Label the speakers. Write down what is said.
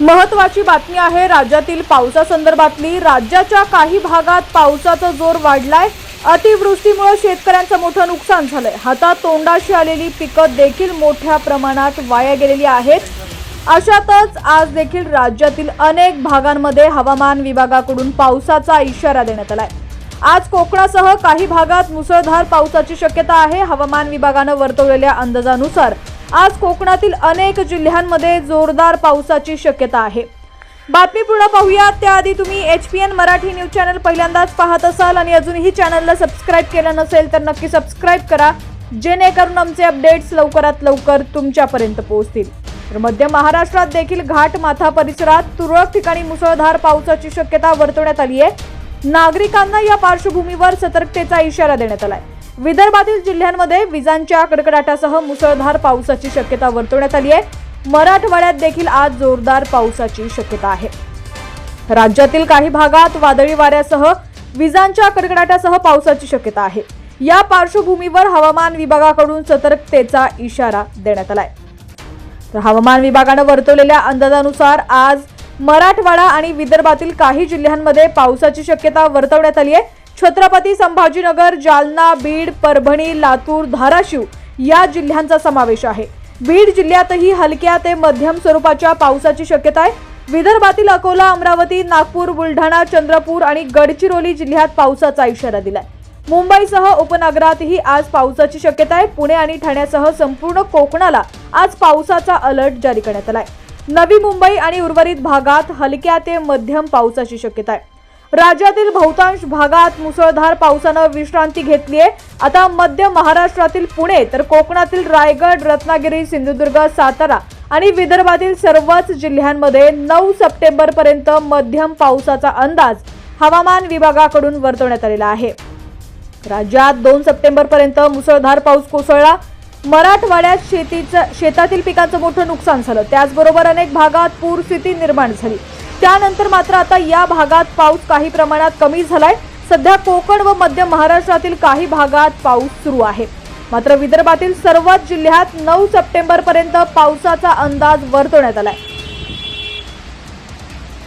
Speaker 1: महत्वाची बातमी आहे राज्यातील पावसासंदर्भातली. राज्याच्या काही भागात पावसाचा जोर वाढलाय. अतिवृष्टीमुळे शेतकऱ्यांचं मोठं नुकसान झालंय. हातात तोंडाशी आलेली पिकं देखील मोठ्या प्रमाणात वाया गेलेली आहेत. अशातच आज देखील राज्यातील अनेक भागांमध्ये हवामान विभागाकडून पावसाचा इशारा देण्यात आलाय. आज कोकणासह काही भागात मुसळधार पावसाची शक्यता आहे. हवामान विभागानं वर्तवलेल्या अंदाजानुसार आज कोकणातील अनेक जिल्ह्यांमध्ये जोरदार पावसाची शक्यता आहे. बातमी पूर्ण पाहूया. त्याआधी तुम्ही H P N Marathi news channel पहिल्यांदाच पाहत असाल आणि अजूनही चॅनलला सबस्क्राईब केलं नसेल तर नक्की सबस्क्राईब करा जेणेकरून आमचे अपडेट्स लवकरात लवकर तुमच्यापर्यंत पोहोचतील. तर मध्य महाराष्ट्रात देखील घाट माथा परिसरात तुरळक ठिकाणी मुसळधार पावसाची शक्यता वर्तवण्यात आली आहे नागरिकांना या पार्श्वभूमीवर सतर्कतेचा इशारा देण्यात आलाय. विदर्भातील जिल्ह्यांमध्ये विजांच्या कडकडाटासह मुसळधार पावसाची शक्यता वर्तवण्यात आली आहे. मराठवाड्यात देखील आज जोरदार पावसाची शक्यता आहे. राज्यातील काही भागात वादळी वाऱ्यासह विजांच्या कडकडाटासह पावसाची शक्यता आहे. या पार्श्वभूमीवर हवामान विभागाकडून सतर्कतेचा इशारा देण्यात आलाय. तर हवामान विभागानं वर्तवलेल्या अंदाजानुसार आज मराठवाडा आणि विदर्भातील काही जिल्ह्यांमध्ये पावसाची शक्यता वर्तवण्यात आली आहे. छत्रपती संभाजीनगर जालना बीड परभणी लातूर धाराशिव या जिल्ह्यांचा समावेश आहे. बीड जिल्ह्यातही हलक्या ते मध्यम स्वरूपाच्या पावसाची शक्यता आहे. विदर्भातील अकोला अमरावती नागपूर बुलढाणा चंद्रपूर आणि गडचिरोली जिल्ह्यात पावसाचा इशारा दिलाय. मुंबईसह उपनगरातही आज पावसाची शक्यता आहे. पुणे आणि ठाण्यासह संपूर्ण कोकणाला आज पावसाचा अलर्ट जारी करण्यात आलाय. नवी मुंबई आणि उर्वरित भागात हलक्या ते मध्यम पावसाची शक्यता आहे. राज्यातील बहुतांश भागात मुसळधार पावसानं विश्रांती घेतली आहे. आता मध्य महाराष्ट्रातील पुणे तर कोकणातील रायगड रत्नागिरी सिंधुदुर्ग सातारा आणि विदर्भातील सर्वच जिल्ह्यांमध्ये नऊ सप्टेंबर पर्यंत मध्यम पावसाचा अंदाज हवामान विभागाकडून वर्तवण्यात आलेला आहे. राज्यात दोन सप्टेंबर पर्यंत मुसळधार पाऊस कोसळला. मराठवाड्यात शेतीचं शेतातील पिकांचं मोठं नुकसान झालं. त्याचबरोबर अनेक भागात पूरस्थिती निर्माण झाली. त्यानंतर मात्र आता या भागात पाऊस काही प्रमाणात कमी झालाय. सध्या कोकण व मध्य महाराष्ट्रातील काही भागात पाऊस सुरू आहे. मात्र विदर्भातील सर्वच जिल्ह्यात नऊ सप्टेंबर पर्यंत पावसाचा अंदाज वर्तवण्यात आलाय.